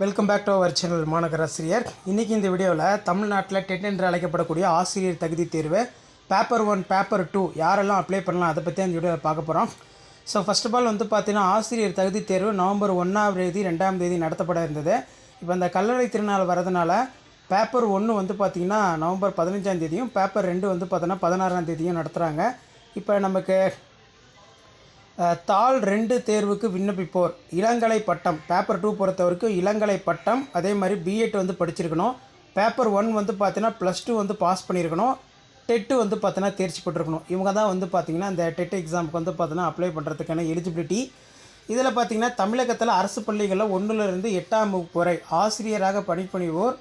Welcome back to our channel மாநகர ஆசிரியர் இன்றைக்கி இந்த வீடியோவில் தமிழ்நாட்டில் டெட் என்று அழைக்கப்படக்கூடிய ஆசிரியர் தகுதி தேர்வு பேப்பர் ஒன் பேப்பர் டூ யாரெல்லாம் அப்ளை பண்ணலாம் அதை பற்றி அந்த வீடியோவில் பார்க்க போகிறோம் ஸோ ஃபர்ஸ்ட் ஆஃப் ஆல் வந்து பார்த்தீங்கன்னா ஆசிரியர் தகுதி தேர்வு நவம்பர் ஒன்றாம் தேதி ரெண்டாம் தேதி நடத்தப்பட இருந்தது. இப்போ இந்த கல்லறை திருநாள் வரதுனால பேப்பர் ஒன்று வந்து பார்த்திங்கன்னா நவம்பர் பதினஞ்சாம் தேதியும் பேப்பர் ரெண்டு வந்து பார்த்தோன்னா பதினாறாம் தேதியும் நடத்துகிறாங்க இப்போ நமக்கு தாள் ரெண்டு தேர்வுக்கு விண்ணப்பிப்போர். இளங்கலை பட்டம். பேப்பர் டூ பொறுத்த வரைக்கும் இளங்கலை பட்டம். அதே மாதிரி பிஎட் வந்து படிச்சிருக்கணும். பேப்பர் ஒன் வந்து பார்த்தீங்கன்னா ப்ளஸ் டூ வந்து பாஸ் பண்ணியிருக்கணும் டெட்டு வந்து பார்த்தீங்கன்னா தேர்ச்சி பெற்றிருக்கணும். இவங்க தான் வந்து பார்த்தீங்கன்னா அந்த டெட் எக்ஸாமுக்கு வந்து பார்த்தீங்கன்னா அப்ளை பண்ணுறதுக்கான எலிஜிபிலிட்டி இதில் பார்த்தீங்கன்னா தமிழகத்தில் அரசு பள்ளிகளில் ஒன்றுலேருந்து எட்டாம் வகுப்பு வரை ஆசிரியராக பணிபுரிவோர்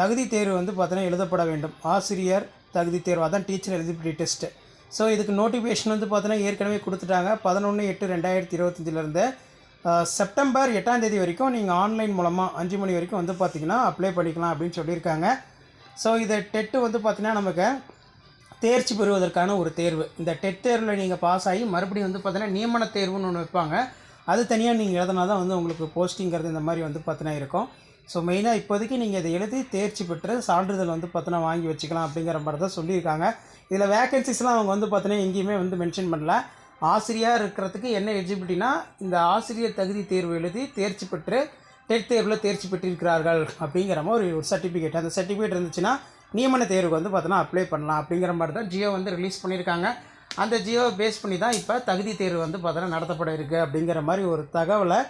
தகுதி தேர்வு வந்து பார்த்தீங்கன்னா எழுதப்பட வேண்டும். ஆசிரியர் தகுதி தேர்வு அதான் டீச்சர் எலிஜிபிலிட்டி டெஸ்ட்டு ஸோ இதுக்கு நோட்டிஃபிகேஷன் வந்து பார்த்தீங்கன்னா ஏற்கனவே கொடுத்துட்டாங்க. பதினொன்று எட்டு ரெண்டாயிரத்தி இருபத்தஞ்சிலேருந்து செப்டம்பர் எட்டாம் தேதி வரைக்கும் நீங்கள் ஆன்லைன் மூலமாக அஞ்சு மணி வரைக்கும் வந்து பார்த்தீங்கன்னா அப்ளை பண்ணிக்கலாம் அப்படின்னு சொல்லியிருக்காங்க. ஸோ இதை டெட்டு வந்து பார்த்தீங்கன்னா நமக்கு தேர்ச்சி பெறுவதற்கான ஒரு தேர்வு. இந்த டெட் தேர்வில் நீங்கள் பாஸ் ஆகி மறுபடியும் வந்து பார்த்திங்கன்னா நியமன தேர்வுன்னு ஒன்று வைப்பாங்க. அது தனியாக நீங்கள் எழுதினா தான் வந்து உங்களுக்கு போஸ்டிங்கிறது இந்த மாதிரி வந்து பார்த்தினா இருக்கும். ஸோ மெயினாக இப்போதைக்கு நீங்கள் இதை எழுதி தேர்ச்சி பெற்று சான்றிதழ் வந்து பார்த்தினா வாங்கி வச்சுக்கலாம் அப்படிங்கிற மாதிரி தான் சொல்லியிருக்காங்க. இதில் வேகன்சிஸ்லாம் அவங்க வந்து பார்த்தினா எங்கேயுமே வந்து மென்ஷன் பண்ணல. ஆசிரியாக இருக்கிறதுக்கு என்ன எலிஜிபிலிட்டினா இந்த ஆசிரியர் தகுதி தேர்வு எழுதி தேர்ச்சி பெற்று டெட் தேர்வில் தேர்ச்சி பெற்றிருக்கிறார்கள் அப்படிங்கிற மாதிரி ஒரு சர்டிஃபிகேட் அந்த சர்டிஃபிகேட் இருந்துச்சுன்னா நியமன தேர்வுக்கு வந்து பார்த்தோன்னா அப்ளை பண்ணலாம் அப்படிங்கிற மாதிரி தான் ஜியோ வந்து ரிலீஸ் பண்ணியிருக்காங்க. அந்த ஜியோவை பேஸ் பண்ணி தான் இப்போ தகுதி தேர்வு வந்து பார்த்தோன்னா நடத்தப்பட இருக்குது அப்படிங்கிற மாதிரி ஒரு தகவலை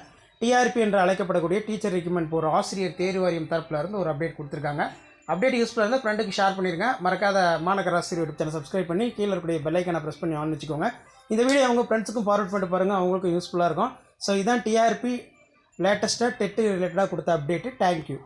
டிஆர்பி என்று அழைக்கப்படக்கூடிய டீச்சர் ரெக்கமெண்ட் போகிற ஆசிரியர் தேர்வு வாரியம் தரப்பில் இருந்து ஒரு அப்டேட் கொடுத்துருக்காங்க. அப்டேட் யூஸ்ஃபுல்லாக இருந்தால் ஃப்ரெண்டுக்கு ஷேர் பண்ணிருங்க. மறக்காத மாநகர ஆசிரியர் யூடியூப் சேனல் சப்ஸ்கிரைப் பண்ணி கீழே இருக்கக்கூடிய பெல்லைக்கான ப்ரெஸ் பண்ணி ஆன் வச்சுக்கோங்க. இந்த வீடியோ அவங்க ஃப்ரெண்ட்ஸுக்கும் ஃபார்வர்ட் பண்ணிட்டு பாருங்கள் அவங்களுக்கும் யூஸ்ஃபுல்லாக இருக்கும். ஸோ இதுதான் டிஆர்பி லேட்டஸ்ட்டாக டெட்டு ரிலேட்டடாக கொடுத்த அப்டேட்டு தேங்க்யூ